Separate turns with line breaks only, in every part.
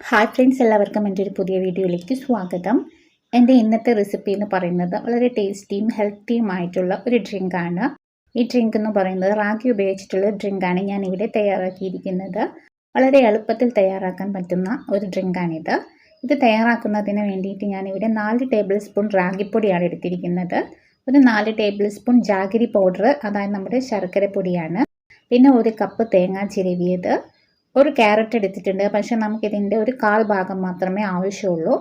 Hi friends എല്ലാവർക്കും എന്റെ ഒരു പുതിയ വീഡിയോയിലേക്ക് സ്വാഗതം. എന്റെ ഇന്നത്തെ റെസിപ്പി എന്ന് പറയുന്നത് വളരെ ടേസ്റ്റിയും ഹെൽത്തിയുമായിട്ടുള്ള ഒരു ഡ്രിങ്കാണ് ഈ ഡ്രിങ്ക് എന്ന് പറയുന്നത് റാഗി ഉപയോഗിച്ചിട്ടുള്ള ഡ്രിങ്കാണ് ഞാൻ ഇവിടെ തയ്യാറാക്കിയിരിക്കുന്നത്. വളരെ എളുപ്പത്തിൽ തയ്യാറാക്കാൻ പറ്റുന്ന ഒരു ഡ്രിങ്കാണിത് ഇത് തയ്യാറാക്കുന്നതിന് വേണ്ടിയിട്ട് ഞാനിവിടെ നാല് ടേബിൾ സ്പൂൺ റാഗിപ്പൊടിയാണ് എടുത്തിരിക്കുന്നത്. ഒരു നാല് ടേബിൾ സ്പൂൺ ജാഗിരി പൗഡർ അതായത് നമ്മുടെ ശർക്കര പൊടിയാണ് പിന്നെ ഒരു കപ്പ് തേങ്ങ ചിരവിയത്. ഒരു ക്യാരറ്റ് എടുത്തിട്ടുണ്ട്. പക്ഷെ നമുക്കിതിന്റെ ഒരു കാൽ ഭാഗം മാത്രമേ ആവശ്യമുള്ളൂ.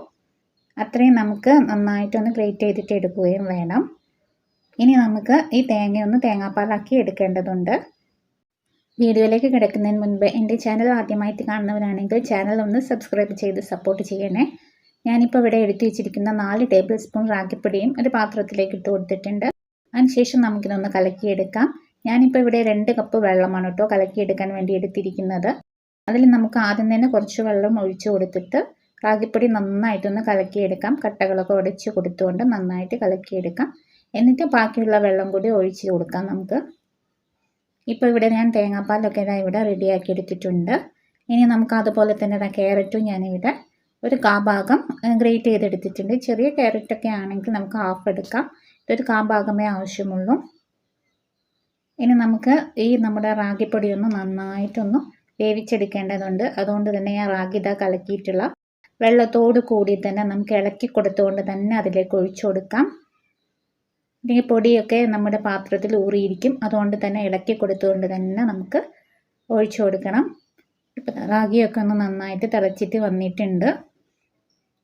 അത്രയും നമുക്ക് നന്നായിട്ടൊന്ന് ഗ്രേറ്റ് ചെയ്തിട്ട് എടുക്കുകയും വേണം. ഇനി നമുക്ക് ഈ തേങ്ങയൊന്ന് തേങ്ങാപ്പാലാക്കി എടുക്കേണ്ടതുണ്ട്. വീഡിയോയിലേക്ക് കിടക്കുന്നതിന് മുൻപ് എന്റെ ചാനൽ ആദ്യമായിട്ട് കാണുന്നവരാണെങ്കിൽ ചാനൽ ഒന്ന് സബ്സ്ക്രൈബ് ചെയ്ത് സപ്പോർട്ട് ചെയ്യണേ. ഞാനിപ്പോൾ ഇവിടെ എടുത്തു വെച്ചിരിക്കുന്ന നാല് ടേബിൾ സ്പൂൺ റാഗിപ്പൊടിയും ഒരു പാത്രത്തിലേക്ക് ഇട്ട് കൊടുത്തിട്ടുണ്ട്. അതിനുശേഷം നമുക്കിതൊന്ന് കലക്കിയെടുക്കാം. ഞാനിപ്പോൾ ഇവിടെ രണ്ട് കപ്പ് വെള്ളമാണ് കേട്ടോ കലക്കിയെടുക്കാൻ വേണ്ടി എടുത്തിരിക്കുന്നത്. അതിൽ നമുക്ക് ആദ്യം തന്നെ കുറച്ച് വെള്ളം ഒഴിച്ചു കൊടുത്തിട്ട് റാഗിപ്പൊടി നന്നായിട്ടൊന്ന് കലക്കിയെടുക്കാം. കട്ടകളൊക്കെ ഉടച്ച് കൊടുത്തുകൊണ്ട് നന്നായിട്ട് കലക്കിയെടുക്കാം. എന്നിട്ട് ബാക്കിയുള്ള വെള്ളം കൂടി ഒഴിച്ച് കൊടുക്കാം നമുക്ക്. ഇപ്പോൾ ഇവിടെ ഞാൻ തേങ്ങാപ്പാലൊക്കെ ഇതാ ഇവിടെ റെഡിയാക്കി എടുത്തിട്ടുണ്ട്. ഇനി നമുക്ക് അതുപോലെ തന്നെ ഇതാ ക്യാരറ്റും ഞാനിവിടെ ഒരു കാഭാഗം ഗ്രേറ്റ് ചെയ്തെടുത്തിട്ടുണ്ട്. ചെറിയ ക്യാരറ്റൊക്കെ ആണെങ്കിൽ നമുക്ക് ഹാഫ് എടുക്കാം. ഇതൊരു കാഭാഗമേ ആവശ്യമുള്ളൂ. ഇനി നമുക്ക് ഈ നമ്മുടെ റാഗിപ്പൊടിയൊന്ന് നന്നായിട്ടൊന്ന് വേവിച്ചെടുക്കേണ്ടതുണ്ട്. അതുകൊണ്ട് തന്നെ ഞാൻ റാഗിത കലക്കിയിട്ടുള്ള വെള്ളത്തോട് കൂടി തന്നെ നമുക്ക് ഇളക്കി കൊടുത്തുകൊണ്ട് തന്നെ അതിലേക്ക് ഒഴിച്ചു കൊടുക്കാം. അല്ലെങ്കിൽ പൊടിയൊക്കെ നമ്മുടെ പാത്രത്തിൽ ഊറിയിരിക്കും. അതുകൊണ്ട് തന്നെ ഇളക്കി കൊടുത്തുകൊണ്ട് തന്നെ നമുക്ക് ഒഴിച്ചു കൊടുക്കണം. റാഗിയൊക്കെ ഒന്ന് നന്നായിട്ട് തിളച്ചിട്ട് വന്നിട്ടുണ്ട്.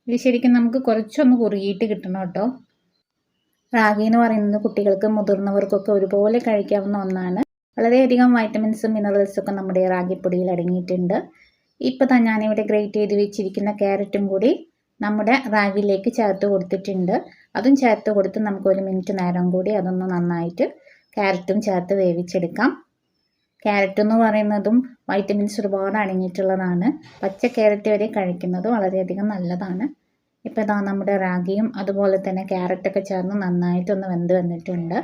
ഇത് ശരിക്കും നമുക്ക് കുറച്ചൊന്ന് കുറുകിയിട്ട് കിട്ടണം കേട്ടോ. റാഗി എന്ന് പറയുന്നത് കുട്ടികൾക്ക് മുതിർന്നവർക്കൊക്കെ ഒരുപോലെ കഴിക്കാവുന്ന ഒന്നാണ്. വളരെയധികം വൈറ്റമിൻസും മിനറൽസൊക്കെ നമ്മുടെ റാഗിപ്പൊടിയിൽ അടങ്ങിയിട്ടുണ്ട്. ഇപ്പോൾ തന്നെ ഞാനിവിടെ ഗ്രേറ്റ് ചെയ്ത് വെച്ചിരിക്കുന്ന ക്യാരറ്റും കൂടി നമ്മുടെ റാഗിലേക്ക് ചേർത്ത് കൊടുത്തിട്ടുണ്ട്. അതും ചേർത്ത് കൊടുത്ത് നമുക്ക് ഒരു മിനിറ്റ് നേരം കൂടി അതൊന്ന് നന്നായിട്ട് ക്യാരറ്റും ചേർത്ത് വേവിച്ചെടുക്കാം. ക്യാരറ്റ് എന്ന് പറയുന്നതും വൈറ്റമിൻസ് ഒരുപാട് അടങ്ങിയിട്ടുള്ളതാണ്. പച്ച ക്യാരറ്റ് വരെ കഴിക്കുന്നത് വളരെയധികം നല്ലതാണ്. ഇപ്പോൾ ഇതാ നമ്മുടെ റാഗിയും അതുപോലെ തന്നെ ക്യാരറ്റൊക്കെ ചേർന്ന് നന്നായിട്ടൊന്ന് വെന്ത് വന്നിട്ടുണ്ട്.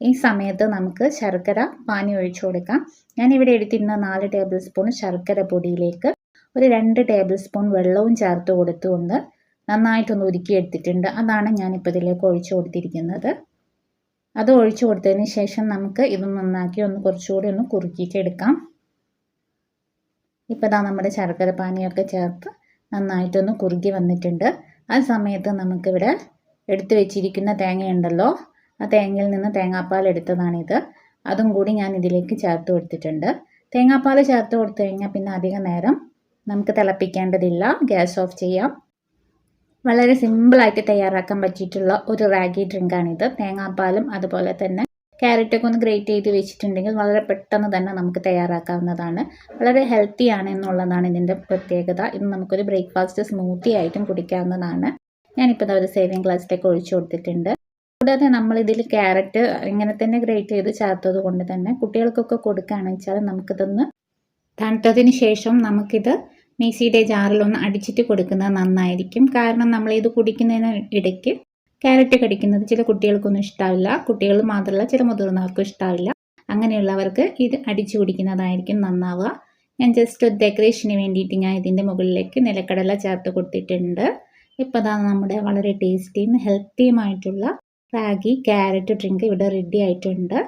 ഈ സമയത്ത് നമുക്ക് ശർക്കര പാനി ഒഴിച്ചു കൊടുക്കാം. ഞാനിവിടെ എടുത്തിരുന്ന നാല് ടേബിൾ സ്പൂൺ ശർക്കര പൊടിയിലേക്ക് ഒരു രണ്ട് ടേബിൾ സ്പൂൺ വെള്ളവും ചേർത്ത് കൊടുത്തുകൊണ്ട് നന്നായിട്ടൊന്ന് ഉരുക്കി എടുത്തിട്ടുണ്ട്. അതാണ് ഞാനിപ്പോൾ ഇതിലേക്ക് ഒഴിച്ചു കൊടുത്തിരിക്കുന്നത്. അത് ഒഴിച്ചു കൊടുത്തതിന് ശേഷം നമുക്ക് ഇത് നന്നാക്കി ഒന്ന് കുറച്ചുകൂടി ഒന്ന് കുറുക്കിയിട്ട് എടുക്കാം. ഇപ്പോൾ ഇതാ നമ്മുടെ ശർക്കര പാനിയൊക്കെ ചേർത്ത് നന്നായിട്ടൊന്ന് കുറുകി വന്നിട്ടുണ്ട്. ആ സമയത്ത് നമുക്കിവിടെ എടുത്തു വെച്ചിരിക്കുന്ന തേങ്ങയുണ്ടല്ലോ. ആ തേങ്ങയിൽ നിന്ന് തേങ്ങാപ്പാൽ എടുത്തതാണിത്. അതും കൂടി ഞാൻ ഇതിലേക്ക് ചേർത്ത് കൊടുത്തിട്ടുണ്ട്. തേങ്ങാപ്പാൽ ചേർത്ത് കൊടുത്തു കഴിഞ്ഞാൽ പിന്നെ അധികം നേരം നമുക്ക് തിളപ്പിക്കേണ്ടതില്ല. ഗ്യാസ് ഓഫ് ചെയ്യാം. വളരെ സിമ്പിളായിട്ട് തയ്യാറാക്കാൻ പറ്റിയിട്ടുള്ള ഒരു റാഗി ഡ്രിങ്കാണിത്. തേങ്ങാപ്പാലും അതുപോലെ തന്നെ ക്യാരറ്റൊക്കെ ഒന്ന് ഗ്രേറ്റ് ചെയ്ത് വെച്ചിട്ടുണ്ടെങ്കിൽ വളരെ പെട്ടെന്ന് തന്നെ നമുക്ക് തയ്യാറാക്കാവുന്നതാണ്. വളരെ ഹെൽത്തി ആണ് എന്നുള്ളതാണ് ഇതിന്റെ പ്രത്യേകത. ഇത് നമുക്കൊരു ബ്രേക്ക്ഫാസ്റ്റ് സ്മൂത്തി ആയിട്ടും കുടിക്കാവുന്നതാണ്. ഞാനിപ്പോൾ ഒരു സേവിങ് ഗ്ലാസ്സിലേക്ക് ഒഴിച്ചു കൊടുത്തിട്ടുണ്ട്. കൂടാതെ നമ്മൾ ഇതിൽ ക്യാരറ്റ് ഇങ്ങനെ തന്നെ ഗ്രേറ്റ് ചെയ്ത് ചേർത്തത് കൊണ്ട് തന്നെ കുട്ടികൾക്കൊക്കെ കൊടുക്കുകയാണെന്ന് വെച്ചാൽ നമുക്കിതൊന്ന് തണുത്തതിന് ശേഷം നമുക്കിത് മിക്സിയുടെ ജാറിലൊന്ന് അടിച്ചിട്ട് കൊടുക്കുന്നത് നന്നായിരിക്കും. കാരണം നമ്മൾ ഇത് കുടിക്കുന്നതിന് ഇടയ്ക്ക് ക്യാരറ്റ് കടിക്കുന്നത് ചില കുട്ടികൾക്കൊന്നും ഇഷ്ടാവില്ല. കുട്ടികൾ മാത്രമല്ല ചില മുതിർന്നവർക്കും ഇഷ്ടാവില്ല. അങ്ങനെയുള്ളവർക്ക് ഇത് അടിച്ചു കുടിക്കുന്നതായിരിക്കും നന്നാവുക. ഞാൻ ജസ്റ്റ് ഒരു ഡെക്കറേഷന് വേണ്ടിയിട്ട് ഞാൻ ഇതിന്റെ മുകളിലേക്ക് നിലക്കടല ചേർത്ത് കൊടുത്തിട്ടുണ്ട്. ഇപ്പോൾ അതാണ് നമ്മുടെ വളരെ ടേസ്റ്റിയും ഹെൽത്തിയുമായിട്ടുള്ള റാഗി ക്യാരറ്റ് ഡ്രിങ്ക് ഇവിടെ റെഡി ആയിട്ടുണ്ട്.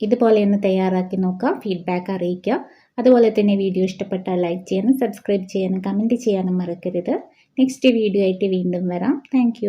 ഇതുപോലെ ഒന്ന് തയ്യാറാക്കി നോക്കാം ഫീഡ്ബാക്ക് അറിയിക്കാം. അതുപോലെ തന്നെ വീഡിയോ ഇഷ്ടപ്പെട്ടാൽ ലൈക്ക് ചെയ്യാനും സബ്സ്ക്രൈബ് ചെയ്യാനും കമന്റ് ചെയ്യാനും മറക്കരുത്. നെക്സ്റ്റ് വീഡിയോ ആയിട്ട് വീണ്ടും വരാം. താങ്ക്